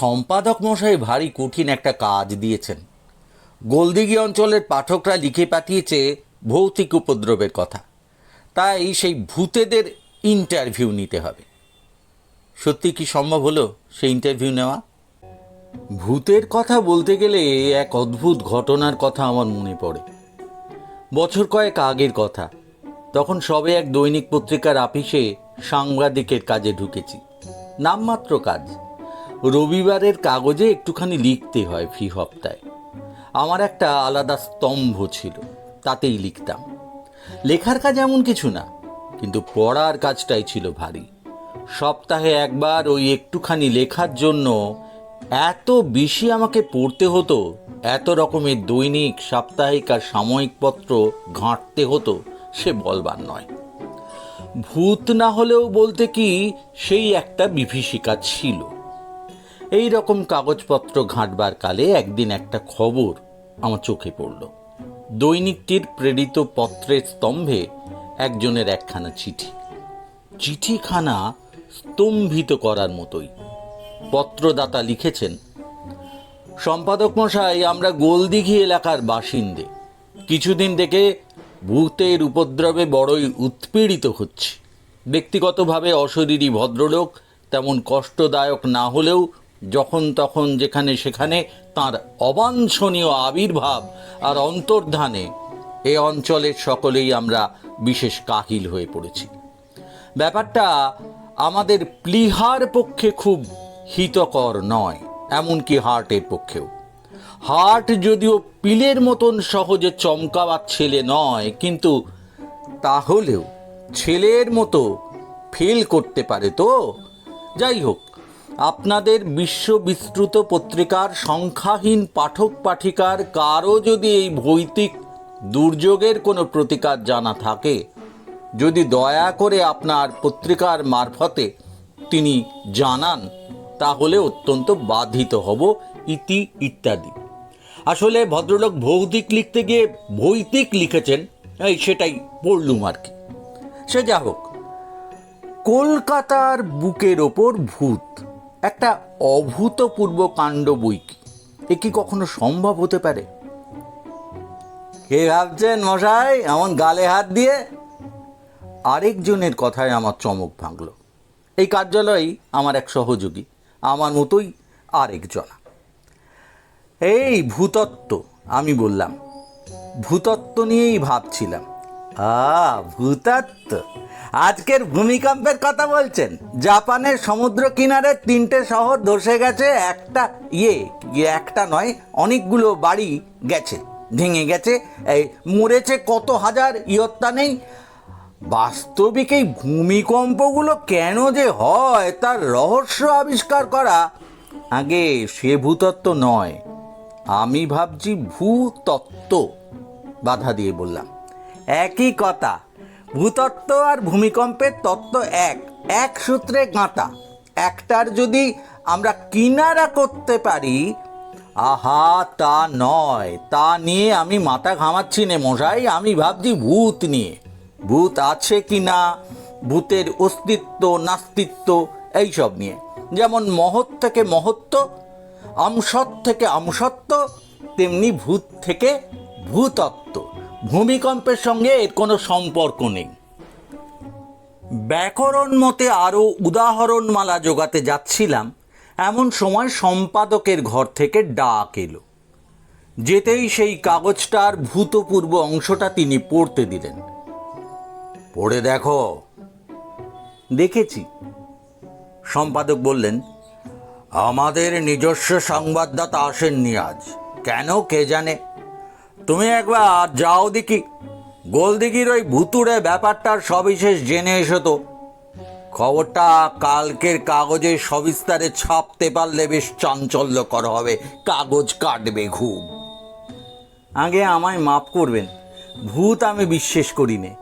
সম্পাদক মশাই ভারী কঠিন একটা কাজ দিয়েছেন। গোলদিঘি অঞ্চলের পাঠকরা লিখে পাঠিয়েছে ভৌতিক উপদ্রবের কথা। তাই সেই ভূতেদের ইন্টারভিউ নিতে হবে। সত্যি কি সম্ভব হলো সেই ইন্টারভিউ নেওয়া? ভূতের কথা বলতে গেলে এক অদ্ভুত ঘটনার কথা আমার মনে পড়ে। বছর কয়েক আগের কথা। তখন সবে এক দৈনিক পত্রিকার আপিসে সাংবাদিকের কাজে ঢুকেছি। নামমাত্র কাজ। রবিবারের কাগজে একটুখানি লিখতে হয় ফি হপ্তায়। আমার একটা আলাদা স্তম্ভ ছিল, তাতেই লিখতাম। লেখার কাজ এমন কিছু না, কিন্তু পড়ার কাজটাই ছিল ভারী। সপ্তাহে একবার ওই একটুখানি লেখার জন্য এত বেশি আমাকে পড়তে হতো, এত রকমের দৈনিক, সাপ্তাহিক আর সাময়িক পত্র ঘাঁটতে হতো, সে বলবার নয়। ভূত না হলেও বলতে কি, সেই একটা বিভীষিকা ছিল। এই রকম কাগজপত্র ঘাঁটবার কালে একদিন একটা খবর আমার চোখে পড়ল। দৈনিকটির প্রেরিত পত্রের স্তম্ভে একজনের একখানা চিঠি। চিঠিখানা স্তম্ভিত করার মতোই। পত্রদাতা লিখেছেন, সম্পাদক মশাই, আমরা গোলদিঘি এলাকার বাসিন্দে। কিছুদিন থেকে ভূতের উপদ্রবে বড়ই উৎপীড়িত হচ্ছে। ব্যক্তিগতভাবে অশরীরী ভদ্রলোক তেমন কষ্টদায়ক না হলেও যখন তখন যেখানে সেখানে তার অবাঞ্ছনীয় আবির্ভাব আর অন্তর্ধানে এ অঞ্চলের সকলেই আমরা বিশেষ কাহিল হয়ে পড়েছি। ব্যাপারটা আমাদের প্লিহার পক্ষে খুব হিতকর নয়, এমনকি হার্টের পক্ষেও। হার্ট যদিও পিলের মতন সহজে চমকাবার ছেলে নয়, কিন্তু তাহলেও ছেলের মতো ফেল করতে পারে তো? যাই হোক আপনাদের বিশ্ববিস্তৃত পত্রিকার সংখ্যাহীন পাঠক পাঠিকার কারও যদি এই ভৌতিক দুর্যোগের কোনো প্রতিকার জানা থাকে, যদি দয়া করে আপনার পত্রিকার মারফতে তিনি জানান, তাহলে অত্যন্ত বাধিত হব ইতি ইত্যাদি। আসলে ভদ্রলোক ভৌতিক লিখতে গিয়ে ভৌতিক লিখেছেন, এই সেটাই পড়লুম আর কি। সে যা হোক, কলকাতার বুকের ওপর ভূত। একটা অভূতপূর্ব কাণ্ড বই এ কি কখনো সম্ভব হতে পারে? কে ভাবছেন মশাই? এমন গালে হাত দিয়ে? আরেকজনের কথায় আমার চমক ভাঙল। এই কার্যালয়েই আমার এক সহযোগী, আমার মতোই আরেকজনা। এই ভূতত্ত্ব, আমি বললাম, ভূতত্ত্ব নিয়েই ভাবছিলাম। আ ভূতত্ত্ব। আজকের ভূমিকম্পের কথা বলছেন। জাপানের সমুদ্র কিনারে তিনটে শহর ধসে গেছে, একটা ইয়ে একটা নয়, অনেকগুলো বাড়ি গেছে, ভেঙে গেছে। এই মরেছে কত হাজার, ইয়ত্তা নেই। বাস্তবিক এই ভূমিকম্পগুলো কেন যে হয়, তার রহস্য আবিষ্কার করা আগে সে ভূতত্ত্ব নয়। আমি ভাবছি ভূতত্ত্ব, বাধা দিয়ে বললাম। একই কথা। ভূতত্ত্ব আর ভূমিকম্পের তত্ত্ব এক। এক সূত্রে গাঁথা। একটার যদি আমরা কিনারা করতে পারি, আহা, তা নয়। তা নিয়ে আমি মাথা ঘামাচ্ছি নে মশাই, আমি ভাবছি ভূত নিয়ে। ভূত আছে কি না? ভূতের অস্তিত্ব, নাস্তিত্ব এইসব নিয়ে। যেমন মহৎ থেকে মহত্ব, আমসৎ থেকে আমসত্ব তেমনি ভূত থেকে ভূতত্ত্ব। ভূমিকম্পের সঙ্গে এর কোনো সম্পর্ক নেই। ব্যাকরণ মতে আরও উদাহরণমালা জোগাতে যাচ্ছিলাম, এমন সময় সম্পাদকের ঘর থেকে ডাক এলো। যেতেই সেই কাগজটার ভূতপূর্ব অংশটা তিনি পড়তে দিলেন। পড়ে দেখো। দেখেছি। সম্পাদক বললেন, আমাদের নিজস্ব সংবাদদাতা আসেননি আজ। কেন কে জানে? তুমি একবার যাও দেখি। গোলদিঘির ওই ভুতুড়ে ব্যাপারটার সবিশেষ জেনে এসো তো। খবরটা কালকের কাগজে সবিস্তারে ছাপতে পারলে বেশ চাঞ্চল্যকর হবে। কাগজ কাটবে ঘুম আগে আমায় মাফ করবেন। ভূত আমি বিশ্বাস করি নে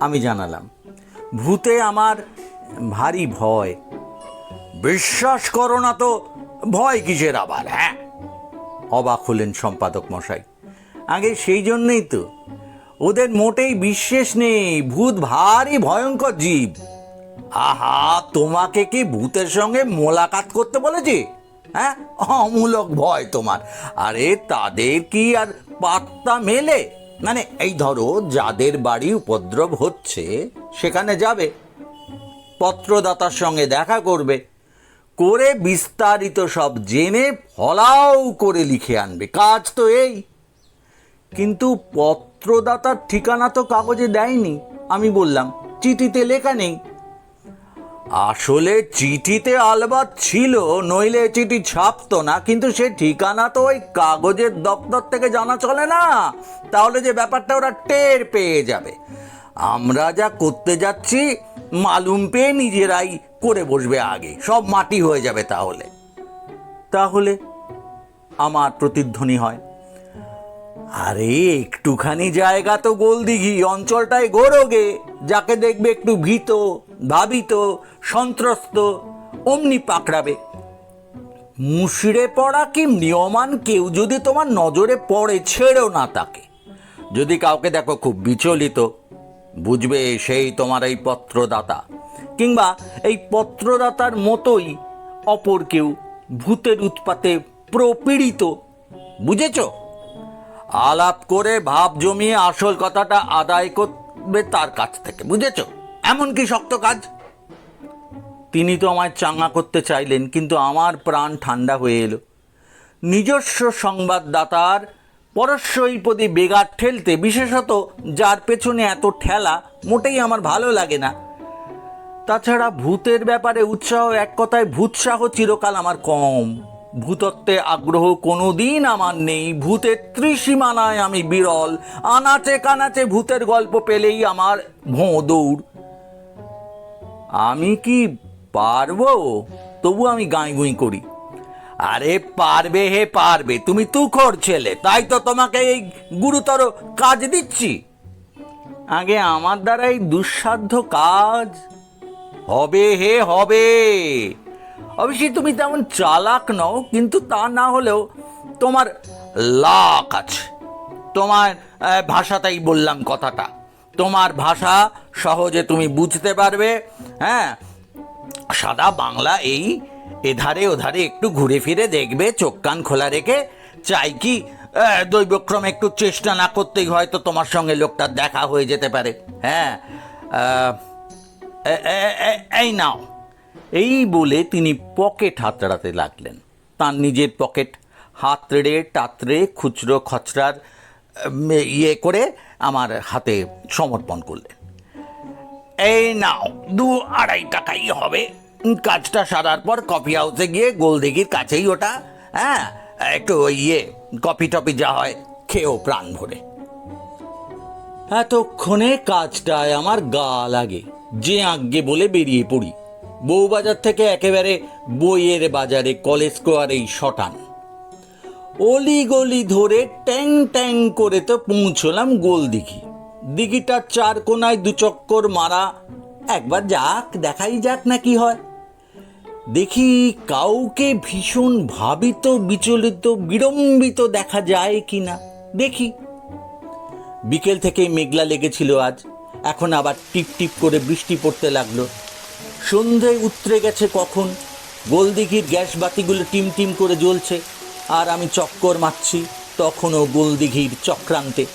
আমি জানালাম। ভূতে আমার ভারী ভয়। বিশ্বাস করো না তো, ভয় কিসের আবার হ্যাঁ? অবাক হলেন সম্পাদক মশাই। আগে সেই জন্যই তো। ওদের মোটেই বিশ্বাস নেই, ভূত ভারী ভয়ঙ্কর জীব। আহা, তোমাকে কি ভূতের সঙ্গে মোলাকাত করতে বলেছি? হ্যাঁ? অমূলক ভয় তোমার। আরে তাদের কি আর পাত্তা মেলে? মানে এই ধরো, যাদের বাড়ি উপদ্রব হচ্ছে, সেখানে যাবে। পত্রদাতার সঙ্গে দেখা করবে। করে বিস্তারিত সব জেনে ফলাও করে লিখে আনবে। কাজ তো এই। কিন্তু পত্রদাতার ঠিকানা তো কাগজে দেয়নি, আমি বললাম। চিঠিতে লেখা নেই। আসলে চিঠিতে আলবাত ছিল, নইলে চিঠি ছাপতো না, কিন্তু সে ঠিকানা তো ওই কাগজের দপ্তর থেকে জানা চলে না। তাহলে যে ব্যাপারটা ওরা টের পেয়ে যাবে। আমরা যা করতে যাচ্ছি, মালুম পেয়ে নিজেরাই করে বসবে আগে। সব মাটি হয়ে যাবে তাহলে। তাহলে আমার প্রতিধ্বনি হয়। আরে, একটুখানি জায়গা তো গোলদিঘি অঞ্চলটায় গোরগে। যাকে দেখবে একটু ভীত, ভাবিত, সন্ত্রস্ত, অমনি পাকড়াবে। মুশড়ে পড়া কি নিয়মান? কেউ যদি তোমার নজরে পড়ে ছেড়েও না তাকে। যদি কাউকে দেখো খুব বিচলিত, বুঝবে সেই তোমার এই পত্রদাতা। কিংবা এই পত্রদাতার মতোই অপর কেউ ভূতের উৎপাতে প্রপীড়িত। বুঝেছ? আলাপ করে ভাব জমিয়ে আসল কথাটা আদায় করবে তার কাছ থেকে, বুঝেছ? এমন কি শক্ত কাজ? তিনি তো আমায় চাঙ্গা করতে চাইলেন, কিন্তু আমার প্রাণ ঠান্ডা হয়ে এলো। নিজস্ব সংবাদদাতার পরস্বইপদে বেগার ঠেলতে, বিশেষত যার পেছনে এত ঠেলা, মোটেই আমার ভালো লাগে না। তাছাড়া ভূতের ব্যাপারে উৎসাহ এক কথায় ভূতসাহ চিরকাল আমার কম। ভূতত্ত্বে আগ্রহ কোনো দিন আমার নেই। ভূতের ত্রিসীমানায় আমি বিরল। আনাচে কানাচে ভূতের গল্প পেলেই আমার ভোঁ দৌড়। আমি কি পারব? তবু আমি গাঁই গুঁই করি। আরে পারবে হে পারবে, তুমি তুখর ছেলে, তাই তো তোমাকে এই গুরুতর কাজ দিচ্ছি। আগে আমার দ্বারা এই দুঃসাধ্য কাজ হবে হে হবে। অবশ্যই তুমি তেমন চালাক নও, কিন্তু তা না হলেও তোমার লাক আছে। তোমার ভাষাটাই বললাম কথাটা। তোমার ভাষা সহজে তুমি বুঝতে পারবে হ্যাঁ? সাদা বাংলা এই এধারে ওধারে একটু ঘুরে ফিরে দেখবে, চোখ কান খোলা রেখে। চাই কি দৈবক্রমে একটু চেষ্টা না করতেই হয়তো তোমার সঙ্গে লোকটার দেখা হয়ে যেতে পারে হ্যাঁ? এই নাও। এই বলে তিনি পকেট হাতড়াতে লাগলেন। তার নিজের পকেট হাতড়ে, টাতড়ে, খুচরো খচরার ইয়ে করে আমার হাতে সমর্পণ করলেন। এই নাও, দু আড়াই টাকাই হবে। কাজটা সারার পর কফি হাউসে গিয়ে গোলদিঘির কাছেই ওটা হ্যাঁ একটু ইয়ে কফি টফি যা হয়, খেয়েও প্রাণ ভরে। এতক্ষণে কাজটায় আমার গা লাগে, যে আজ্ঞে বলে বেরিয়ে পড়ি। বউবাজার থেকে একেবারে বইয়ের বাজারে কলেজ স্কোয়ারেই শটান। অলি গলি ধরে ট্যাং ট্যাং করে তো পৌঁছলাম গোল দিঘি। দিঘিটার চার কোনায় দু চক্কর মারা, একবার যাক, দেখাই যাক না কি হয়। দেখি কাউকে ভীষণ ভাবিত, বিচলিত, বিড়ম্বিত দেখা যায় কি না দেখি। বিকেল থেকে মেঘলা লেগেছিল আজ। এখন আবার টিপ টিপ করে বৃষ্টি পড়তে লাগল। সন্ধে উতরে গেছে কখন। গোলদিঘির গ্যাস বাতিগুলো টিম টিম করে জ্বলছে। আর আমি চক্কর মারছি তখনও গোলদিঘির চক্রান্তে।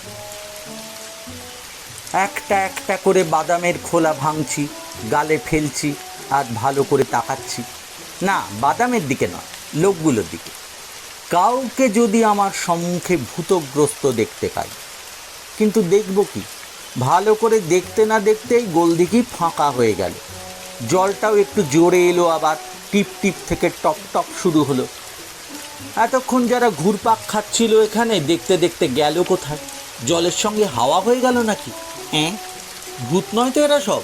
একটা একটা করে বাদামের খোলা ভাঙছি, গালে ফেলছি আর ভালো করে তাকাচ্ছি। না, বাদামের দিকে নয়, লোকগুলোর দিকে। কাউকে যদি আমার সম্মুখে ভূতগ্রস্ত দেখতে পাই। কিন্তু দেখব কি? ভালো করে দেখতে না দেখতেই গোলদিঘি ফাঁকা হয়ে গেল। জলটাও একটু জোরে এলো আবার, টিপ টিপ থেকে টপ টপ শুরু হলো। এতক্ষণ যারা ঘুরপাক খাচ্ছিল এখানে, দেখতে দেখতে গেল কোথায়? জলের সঙ্গে হাওয়া হয়ে গেল নাকি? হ্যাঁ ভূত নয় তো এরা সব?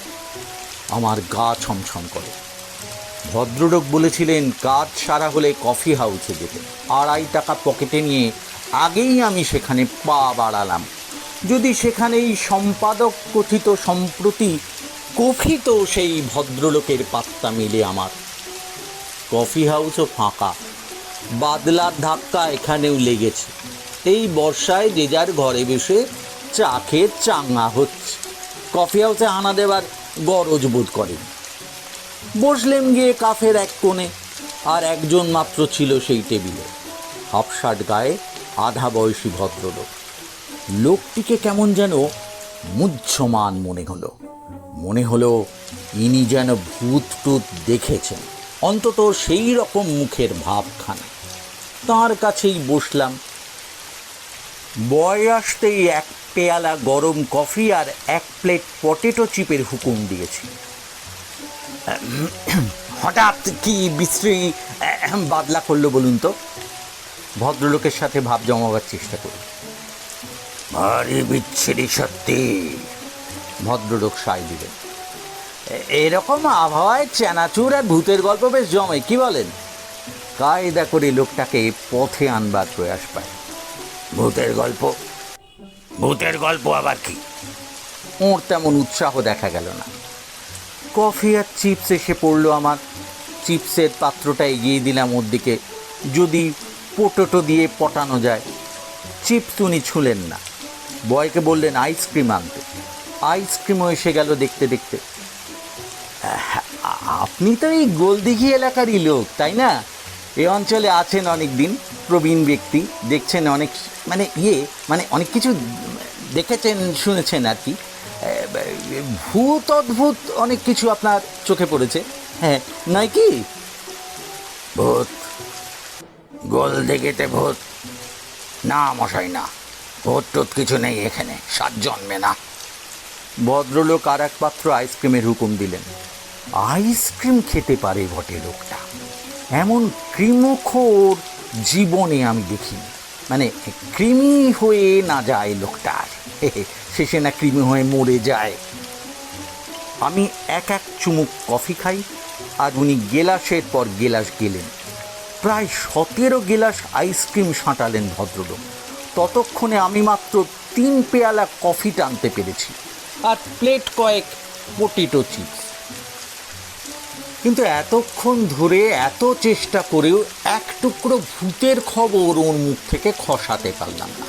আমার গা ছমছম করে। ভদ্রলোক বলেছিলেন, কাজ সারা হলে কফি হাউসে যেতে। আড়াই টাকা পকেটে নিয়ে আগেই আমি সেখানে পা বাড়ালাম। যদি সেখানেই সম্পাদক কথিত সম্প্রতি কফিত সেই ভদ্রলোকের পাত্তা মিলে আমার। কফি হাউসও ফাঁকা। বাদলার ধাক্কা এখানেও লেগেছে। এই বর্ষায় যে যার ঘরে বসে চা খেয়ে চাঙ্গা হচ্ছে। কফি হাউসে হানা দেবার গরজ বোধ করেন বসলেন গিয়ে কাফের এক কোণে, আর একজন মাত্র ছিল সেই টেবিলে। হাফ শার্ট গায়ে আধা বয়সী ভদ্রলোক। লোকটিকে কেমন যেন মুহ্যমান মনে হলো। মনে হলো ইনি যেন ভূত টুত দেখেছেন, অন্তত সেই রকম মুখের ভাবখানা। তার কাছেই বসলাম। বয় আসতেই এক পেয়ালা গরম কফি আর এক প্লেট পটেটো চিপের হুকুম দিয়েছি। হঠাৎ কি বিশ্রী বাদলা করল বলুন তো? ভদ্রলোকের সাথে ভাব জমাবার চেষ্টা করি। ভারী বিচ্ছিরি সত্যি। ভদ্রলোক সাই দিলেন। এরকম আবহাওয়ায় চেনাচুর আর ভূতের গল্প বেশ জমে, কি বলেন? কায়দা করে লোকটাকে পথে আনবার প্রয়াস পায়। ভূতের গল্প ভূতের গল্প আবার কি? ওর তেমন উৎসাহ দেখা গেল না। কফি আর চিপস এসে পড়ল আমার। চিপসের পাত্রটা এগিয়ে দিলাম ওর দিকে। যদি পোটোটো দিয়ে পটানো যায়, চিপস উনি ছুলেন না। বয়কে বললেন, আইসক্রিম আনতে। আইসক্রিমও এসে গেল দেখতে দেখতে। আপনি তো এই গোলদিঘি এলাকারই লোক, তাই না? এ অঞ্চলে আছেন অনেক দিন প্রবীণ ব্যক্তি, দেখছেন অনেক মানে ইয়ে মানে অনেক কিছু দেখেছেন, শুনেছেন আর কি। ভূত অদ্ভুত অনেক কিছু আপনার চোখে পড়েছে। হ্যাঁ নয় কি? ভূত। গোল দিঘিতে ভূত। না, মশাই, না। ভূত টুত কিছু নেই এখানে, সাত জন্মে না। ভদ্রলোক আর এক পাত্র আইসক্রিমের হুকুম দিলেন। আইসক্রিম খেতে পারে বটে লোকটা। এমন ক্রিমখোর জীবনে আমি দেখিনি। মানে কৃমি হয়ে না যায় লোকটার। শেষে না কৃমি হয়ে মরে যায়। আমি এক এক চুমুক কফি খাই, আর উনি গেলাসের পর গেলাস গেলেন। প্রায় সতেরো গেলাস আইসক্রিম সাঁটালেন ভদ্রলোক। ততক্ষণে আমি মাত্র তিন পেয়ালা কফি টানতে পেরেছি। আর প্লেট কয়েক পটেটো চিপস। কিন্তু এতক্ষণ ধরে এত চেষ্টা করেও এক টুকরো ভূতের খবর ওর মুখ থেকে খসাতে পারলাম না।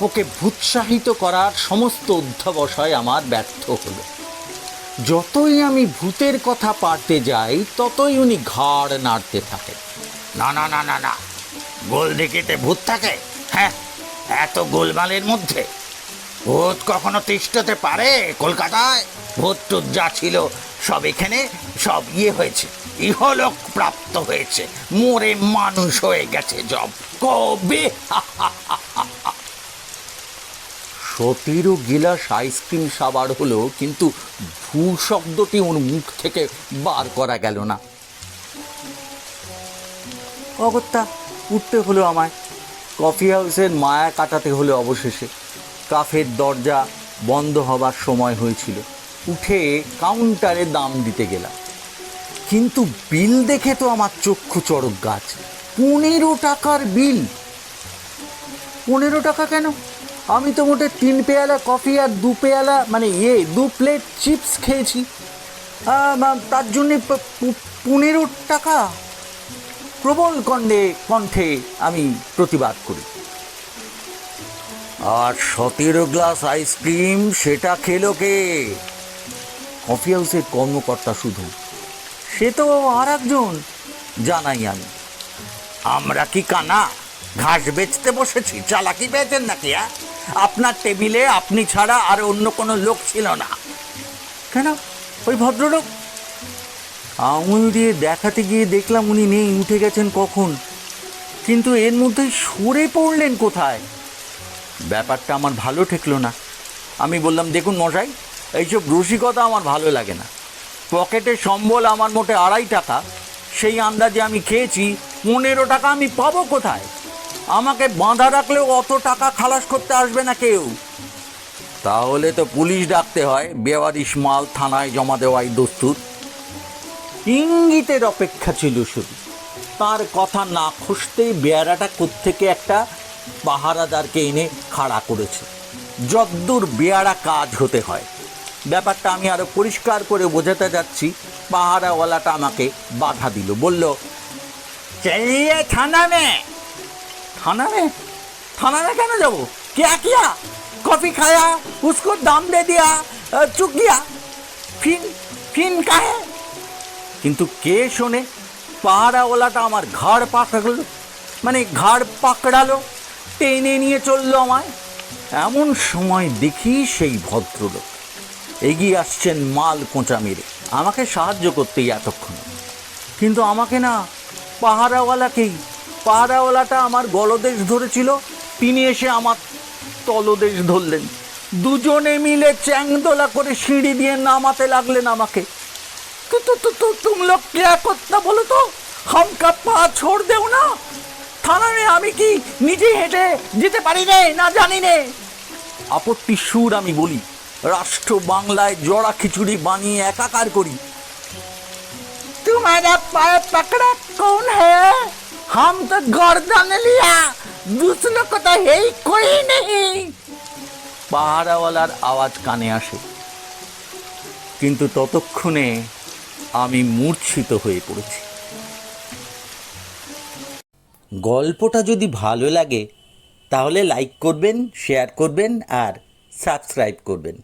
ওকে ভূৎসাহিত করার সমস্ত অধ্যাবসায় আমার ব্যর্থ হলো। যতই আমি ভূতের কথা পারতে যাই, ততই উনি ঘাড় নাড়তে থাকেন না না না না না। গোল দিকেতে ভূত থাকে? হ্যাঁ এত গোলমালের মধ্যে। ভূত কখনো তিষ্ঠতে পারে কলকাতায়? ভূত টুত যা ছিল সব এখানে সব ইয়ে হয়েছে। ইহলোক প্রাপ্ত হয়েছে। মোরে মানুষ হয়ে গেছে জব। কবে? সতেরো গিলাস আইসক্রিম সাবার হলো কিন্তু ভূ শব্দটি ওর মুখ থেকে বার করা গেল না। অগত্যা উঠতে হলো আমায়। কফি হাউসের মায়া কাটাতে হলো অবশেষে। কাফের দরজা বন্ধ হবার সময় হয়েছিল। উঠে কাউন্টারে দাম দিতে গেলাম। কিন্তু বিল দেখে তো আমার চক্ষু চড়ক গাছ। পনেরো টাকার বিল। পনেরো টাকা কেন? আমি তো মোটে তিন পেয়ালা কফি আর দু পেয়ালা মানে ইয়ে দু প্লেট চিপস খেয়েছি। তার জন্যে পনেরো টাকা। প্রবল কণ্ঠে কণ্ঠে আমি প্রতিবাদ করি। আর সতেরো গ্লাস আইসক্রিম, সেটা খেলো কে? কফি হাউসের কর্মকর্তা শুধু। সে তো আর একজন জানাই আমি। আমরা কি কানা? ঘাস বেচতে বসেছি, চালাকি পেয়েছেন নাকি হ্যাঁ? আপনার টেবিলে আপনি ছাড়া আর অন্য কোনো লোক ছিল না। কেন? ওই ভদ্রলোক? আঙুল দিয়ে দেখাতে গিয়ে দেখলাম উনি নেই, উঠে গেছেন কখন? কিন্তু এর মধ্যে সরে পড়লেন কোথায়? ব্যাপারটা আমার ভালো ঠেকলো না। আমি বললাম, দেখুন মশাই, এইসব রসিকতা আমার ভালো লাগে না। পকেটে সম্বল আমার মোটে আড়াই টাকা, সেই আন্দাজে আমি খেয়েছি, পনেরো টাকা আমি পাবো কোথায়? আমাকে বাঁধা রাখলেও অত টাকা খালাস করতে আসবে না কেউ। তাহলে তো পুলিশ ডাকতে হয়, বেওয়ারিশ মাল থানায় জমা দেওয়াই দস্তুর। ইঙ্গিতের অপেক্ষা ছিল শুধু। তার কথা না খুঁজতেই বেয়ারাটা কোত্থেকে একটা পাহারাদারকে এনে খাড়া করেছে যদ্দূর বেয়ারা কাজ হতে হয় ব্যাপারটা আমি আরো পরিষ্কার করে বোঝাতে যাচ্ছি পাহারাওয়ালাটা আমাকে বাধা দিল বলল চলিয়ে থানা মে थाना में थाना में क्या जाओ क्या किया कॉफी खाया उसको दाम दे दिया अ, चुक गया फिर फिर का है কিন্তু কে শোনে পাহারাওয়ালাটা আমার ঘাড় পাকড়ালো মানে ঘাড় পাকড়ালো টেনে নিয়ে চলল আমায়। এমন সময় দেখি সেই ভদ্রলোক। এগিয়ে আসছেন মাল কোঁচা মেরে। আমাকে সাহায্য করতেই এতক্ষণ। কিন্তু আমাকে না পাহারাওয়ালাকেই, পাহারাওয়ালাটা আমার গলদেশ ধরেছিল, তিনি এসে আমার তলদেশ ধরলেন। দুজনে মিলে চ্যাংদোলা করে সিঁড়ি দিয়ে নামাতে লাগলেন আমাকে। তুম লোক क्या করতে বলো তো, হামকা পা ছোড় দেও না। থানায় আমি কি নিজে হেঁটে যেতে পারি রে না জানি নে আপত্তি সুর আমি বলি রাষ্ট্র বাংলায় জড়া খিচুড়ি বানিয়ে একাকার করি तुम्हारा पैर पकड़ा कौन है हम तो गर्दन लिया दूसरों को तो है ही कोई नहीं পাহারাওয়ালার আওয়াজ কানে আসে কিন্তু ততক্ষণে আমি মূর্ছিত হয়ে পড়েছি গল্পটা যদি ভালো লাগে তাহলে লাইক করবেন শেয়ার করবেন আর সাবস্ক্রাইব করবেন।